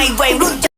ใจวัยรุ่น